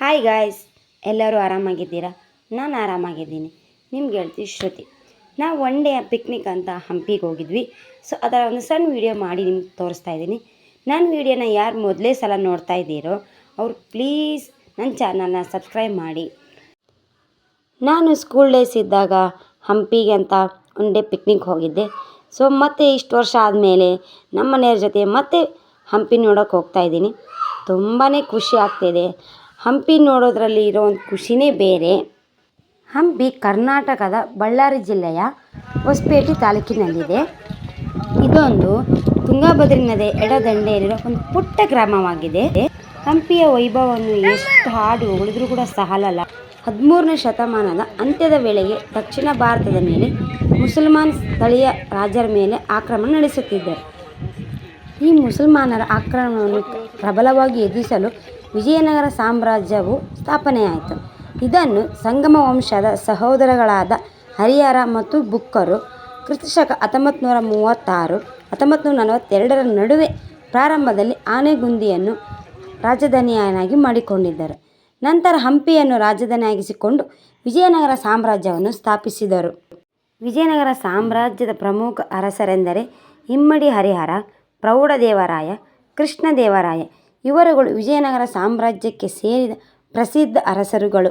Hi guys ಎಲ್ಲರೂ ಆರಾಮಾಗಿದ್ದೀರಾ? ನಾನು ಆರಾಮಾಗಿದ್ದೀನಿ. ನಿಮ್ಗೆ ಹೇಳ್ತೀವಿ ಶ್ರುತಿ. ನಾವು ಒನ್ ಡೇ ಪಿಕ್ನಿಕ್ ಅಂತ ಹಂಪಿಗೆ ಹೋಗಿದ್ವಿ. ಸೊ ಅದರ ಒಂದು ಸಣ್ಣ ವೀಡಿಯೋ ಮಾಡಿ ನಿಮ್ಗೆ ತೋರಿಸ್ತಾ ಇದ್ದೀನಿ. ನನ್ನ ವೀಡಿಯೋನ ಯಾರು ಮೊದಲೇ ಸಲ ನೋಡ್ತಾ ಇದ್ದೀರೋ, ಅವ್ರು ಪ್ಲೀಸ್ ನನ್ನ ಚಾನಲ್ನ ಸಬ್ಸ್ಕ್ರೈಬ್ ಮಾಡಿ. ನಾನು ಸ್ಕೂಲ್ ಡೇಸ್ ಇದ್ದಾಗ ಹಂಪಿಗೆ ಅಂತ ಒನ್ ಡೇ ಪಿಕ್ನಿಕ್ ಹೋಗಿದ್ದೆ. ಸೊ ಮತ್ತೆ ಇಷ್ಟು ವರ್ಷ ಆದಮೇಲೆ ನಮ್ಮ ಮನೆಯವ್ರ ಜೊತೆ ಮತ್ತೆ ಹಂಪಿ ನೋಡೋಕೆ ಹೋಗ್ತಾ ಇದ್ದೀನಿ. ತುಂಬಾ ಖುಷಿ ಆಗ್ತಿದೆ. ಹಂಪಿ ನೋಡೋದ್ರಲ್ಲಿ ಇರೋ ಒಂದು ಖುಷಿನೇ ಬೇರೆ. ಹಂಪಿ ಕರ್ನಾಟಕದ ಬಳ್ಳಾರಿ ಜಿಲ್ಲೆಯ ಹೊಸಪೇಟೆ ತಾಲೂಕಿನಲ್ಲಿದೆ. ಇದೊಂದು ತುಂಗಾಭದ್ರಿ ನದಿ ಎಡದಂಡೆಯಲ್ಲಿರೋ ಒಂದು ಪುಟ್ಟ ಗ್ರಾಮವಾಗಿದೆ. ಹಂಪಿಯ ವೈಭವವನ್ನು ಎಷ್ಟು ಹಾಡು ಉಳಿದ್ರೂ ಕೂಡ ಸಾಲಲ್ಲ. ಹದಿಮೂರನೇ ಶತಮಾನದ ಅಂತ್ಯದ ವೇಳೆಗೆ ದಕ್ಷಿಣ ಭಾರತದ ಮೇಲೆ ಮುಸಲ್ಮಾನ್ ಸ್ಥಳೀಯ ರಾಜರ ಮೇಲೆ ಆಕ್ರಮಣ ನಡೆಸುತ್ತಿದ್ದರು. ಈ ಮುಸಲ್ಮಾನರ ಆಕ್ರಮಣವನ್ನು ಪ್ರಬಲವಾಗಿ ಎದುರಿಸಲು ವಿಜಯನಗರ ಸಾಮ್ರಾಜ್ಯವು ಸ್ಥಾಪನೆಯಾಯಿತು. ಇದನ್ನು ಸಂಗಮ ವಂಶದ ಸಹೋದರಗಳಾದ ಹರಿಹರ ಮತ್ತು ಬುಕ್ಕರು ಕ್ರಿಸ್ತಶಕ ಹತ್ತೊಂಬತ್ತು ನೂರ ಮೂವತ್ತಾರು ಹತ್ತೊಂಬತ್ತು ನಡುವೆ ಪ್ರಾರಂಭದಲ್ಲಿ ಆನೆಗುಂದಿಯನ್ನು ರಾಜಧಾನಿಯನ್ನಾಗಿ ಮಾಡಿಕೊಂಡಿದ್ದರು. ನಂತರ ಹಂಪಿಯನ್ನು ರಾಜಧಾನಿಯಾಗಿಸಿಕೊಂಡು ವಿಜಯನಗರ ಸಾಮ್ರಾಜ್ಯವನ್ನು ಸ್ಥಾಪಿಸಿದರು. ವಿಜಯನಗರ ಸಾಮ್ರಾಜ್ಯದ ಪ್ರಮುಖ ಅರಸರೆಂದರೆ ಇಮ್ಮಡಿ ಹರಿಹರ, ಪ್ರೌಢದೇವರಾಯ, ಕೃಷ್ಣದೇವರಾಯ ಇವರುಗಳು ವಿಜಯನಗರ ಸಾಮ್ರಾಜ್ಯಕ್ಕೆ ಸೇರಿದ ಪ್ರಸಿದ್ಧ ಅರಸರುಗಳು.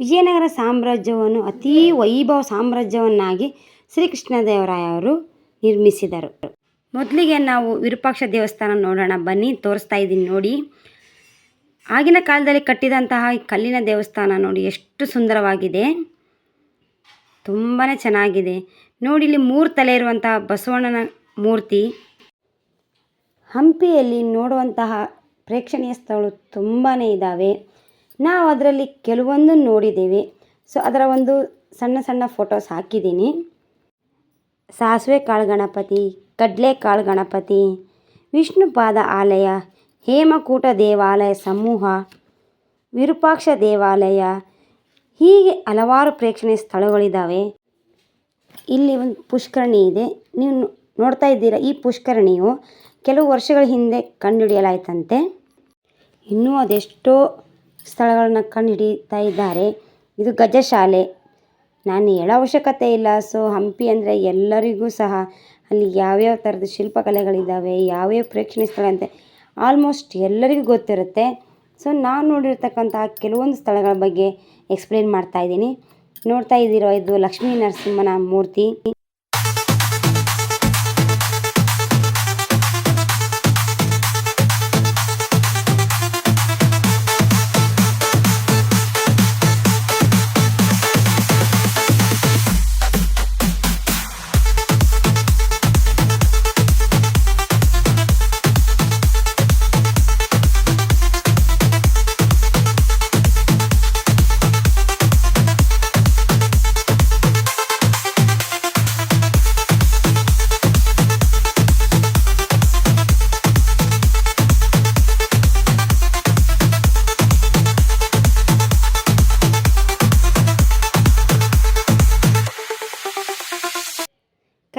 ವಿಜಯನಗರ ಸಾಮ್ರಾಜ್ಯವನ್ನು ಅತೀ ವೈಭವ ಸಾಮ್ರಾಜ್ಯವನ್ನಾಗಿ ಶ್ರೀಕೃಷ್ಣದೇವರಾಯರು ನಿರ್ಮಿಸಿದರು. ಮೊದಲಿಗೆ ನಾವು ವಿರೂಪಾಕ್ಷ ದೇವಸ್ಥಾನ ನೋಡೋಣ. ಬನ್ನಿ, ತೋರಿಸ್ತಾ ಇದ್ದೀನಿ ನೋಡಿ. ಆಗಿನ ಕಾಲದಲ್ಲಿ ಕಟ್ಟಿದಂತಹ ಕಲ್ಲಿನ ದೇವಸ್ಥಾನ ನೋಡಿ, ಎಷ್ಟು ಸುಂದರವಾಗಿದೆ. ತುಂಬಾ ಚೆನ್ನಾಗಿದೆ. ನೋಡಿ, ಇಲ್ಲಿ ಮೂರು ತಲೆ ಇರುವಂತಹ ಬಸವಣ್ಣನ ಮೂರ್ತಿ. ಹಂಪಿಯಲ್ಲಿ ನೋಡುವಂತಹ ಪ್ರೇಕ್ಷಣೀಯ ಸ್ಥಳಗಳು ತುಂಬಾ ಇದ್ದಾವೆ ನಾವು ಅದರಲ್ಲಿ ಕೆಲವೊಂದು ನೋಡಿದ್ದೀವಿ. ಸೊ ಅದರ ಒಂದು ಸಣ್ಣ ಸಣ್ಣ ಫೋಟೋಸ್ ಹಾಕಿದ್ದೀನಿ. ಸಾಸಿವೆ ಕಾಳು ಗಣಪತಿ ಕಡಲೆಕಾಳು ಗಣಪತಿ ವಿಷ್ಣುಪಾದ ಆಲಯ, ಹೇಮಕೂಟ ದೇವಾಲಯ ಸಮೂಹ, ವಿರೂಪಾಕ್ಷ ದೇವಾಲಯ, ಹೀಗೆ ಹಲವಾರು ಪ್ರೇಕ್ಷಣೀಯ ಸ್ಥಳಗಳಿದ್ದಾವೆ ಇಲ್ಲಿ ಒಂದು ಪುಷ್ಕರಣಿ ಇದೆ. ನೀವು ನೋಡ್ತಾ ಇದ್ದೀರಾ ಈ ಪುಷ್ಕರಣಿಯು ಕೆಲವು ವರ್ಷಗಳ ಹಿಂದೆ ಕಂಡುಹಿಡಿಯಲಾಯ್ತಂತೆ. ಇನ್ನೂ ಅದೆಷ್ಟೋ ಸ್ಥಳಗಳನ್ನ ಕಂಡುಹಿಡಿತಾ ಇದ್ದಾರೆ. ಇದು ಗಜಶಾಲೆ ನಾನು ಹೇಳೋ ಅವಶ್ಯಕತೆ ಇಲ್ಲ. ಸೊ, ಹಂಪಿ ಅಂದರೆ ಎಲ್ಲರಿಗೂ ಸಹ ಅಲ್ಲಿ ಯಾವ್ಯಾವ ಥರದ ಶಿಲ್ಪಕಲೆಗಳಿದ್ದಾವೆ ಯಾವ್ಯಾವ ಪ್ರೇಕ್ಷಣೀಯ ಸ್ಥಳ ಅಂತೆ ಆಲ್ಮೋಸ್ಟ್ ಎಲ್ಲರಿಗೂ ಗೊತ್ತಿರುತ್ತೆ. ಸೊ, ನಾನು ನೋಡಿರ್ತಕ್ಕಂಥ ಕೆಲವೊಂದು ಸ್ಥಳಗಳ ಬಗ್ಗೆ ಎಕ್ಸ್ಪ್ಲೇನ್ ಮಾಡ್ತಾ ಇದ್ದೀನಿ. ನೋಡ್ತಾ ಇದ್ದೀರೋ ಇದು ಲಕ್ಷ್ಮೀ ನರಸಿಂಹನ ಮೂರ್ತಿ.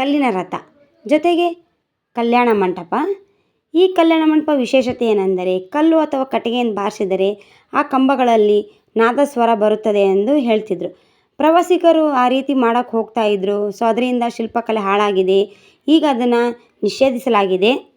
ಕಲ್ಲಿನ ರಥ. ಜೊತೆಗೆ ಕಲ್ಯಾಣ ಮಂಟಪ. ಈ ಕಲ್ಯಾಣ ಮಂಟಪ ವಿಶೇಷತೆ ಏನೆಂದರೆ ಕಲ್ಲು ಅಥವಾ ಕಟ್ಟಿಗೆಯನ್ನು ಬಾರಿಸಿದರೆ ಆ ಕಂಬಗಳಲ್ಲಿ ನಾದಸ್ವರ ಬರುತ್ತದೆ ಎಂದು ಹೇಳ್ತಿದ್ರು. ಪ್ರವಾಸಿಗರು ಆ ರೀತಿ ಮಾಡೋಕ್ಕೆ ಹೋಗ್ತಾ ಇದ್ದರು ಸೊ, ಅದರಿಂದ ಶಿಲ್ಪಕಲೆ ಹಾಳಾಗಿದೆ. ಈಗ ಅದನ್ನು ನಿಷೇಧಿಸಲಾಗಿದೆ.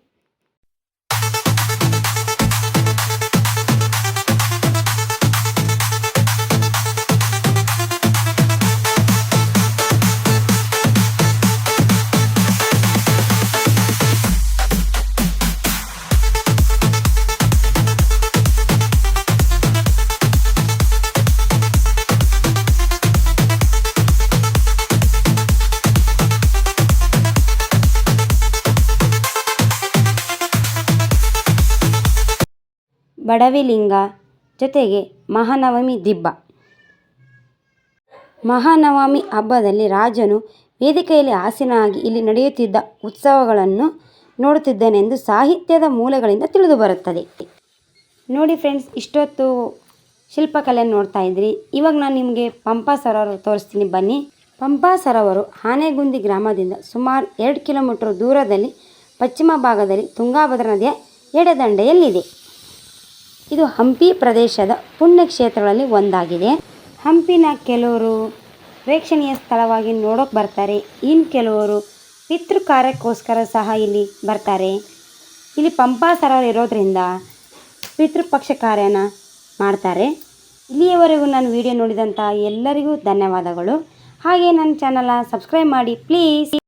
ಬಡವಿಲಿಂಗ ಜೊತೆಗೆ ಮಹಾನವಮಿ ದಿಬ್ಬ. ಮಹಾನವಮಿ ಹಬ್ಬದಲ್ಲಿ ರಾಜನು ವೇದಿಕೆಯಲ್ಲಿ ಆಸೀನನಾಗಿ ಇಲ್ಲಿ ನಡೆಯುತ್ತಿದ್ದ ಉತ್ಸವಗಳನ್ನು ನೋಡುತ್ತಿದ್ದನೆಂದು ಸಾಹಿತ್ಯದ ಮೂಲಗಳಿಂದ ತಿಳಿದು ಬರುತ್ತದೆ. ನೋಡಿ ಫ್ರೆಂಡ್ಸ್, ಇಷ್ಟೊತ್ತು ಶಿಲ್ಪಕಲೆ ನೋಡ್ತಾ ಇದ್ರಿ. ಇವಾಗ ನಾನು ನಿಮಗೆ ಪಂಪಾ ಸರೋವರ ತೋರಿಸ್ತೀನಿ. ಬನ್ನಿ. ಪಂಪಾ ಸರೋವರು ಆನೆಗುಂದಿ ಗ್ರಾಮದಿಂದ ಸುಮಾರು ಎರಡು ಕಿಲೋಮೀಟರ್ ದೂರದಲ್ಲಿ ಪಶ್ಚಿಮ ಭಾಗದಲ್ಲಿ ತುಂಗಾಭದ್ರ ನದಿಯ ಎಡದಂಡೆಯಲ್ಲಿದೆ. ಇದು ಹಂಪಿ ಪ್ರದೇಶದ ಪುಣ್ಯಕ್ಷೇತ್ರಗಳಲ್ಲಿ ಒಂದಾಗಿದೆ. ಹಂಪಿನ ಕೆಲವರು ಪ್ರೇಕ್ಷಣೀಯ ಸ್ಥಳವಾಗಿ ನೋಡೋಕೆ ಬರ್ತಾರೆ. ಇನ್ನು ಕೆಲವರು ಪಿತೃ ಕಾರ್ಯಕ್ಕೋಸ್ಕರ ಸಹ ಇಲ್ಲಿ ಬರ್ತಾರೆ. ಇಲ್ಲಿ ಪಂಪಾ ಸರೋವರ ಇರೋದ್ರಿಂದ ಪಿತೃಪಕ್ಷ ಕಾರ್ಯನ ಮಾಡ್ತಾರೆ. ಇಲ್ಲಿಯವರೆಗೂ ನಾನು ವಿಡಿಯೋ ನೋಡಿದಂಥ ಎಲ್ಲರಿಗೂ ಧನ್ಯವಾದಗಳು. ಹಾಗೆ ನನ್ನ ಚಾನಲ ಸಬ್ಸ್ಕ್ರೈಬ್ ಮಾಡಿ ಪ್ಲೀಸ್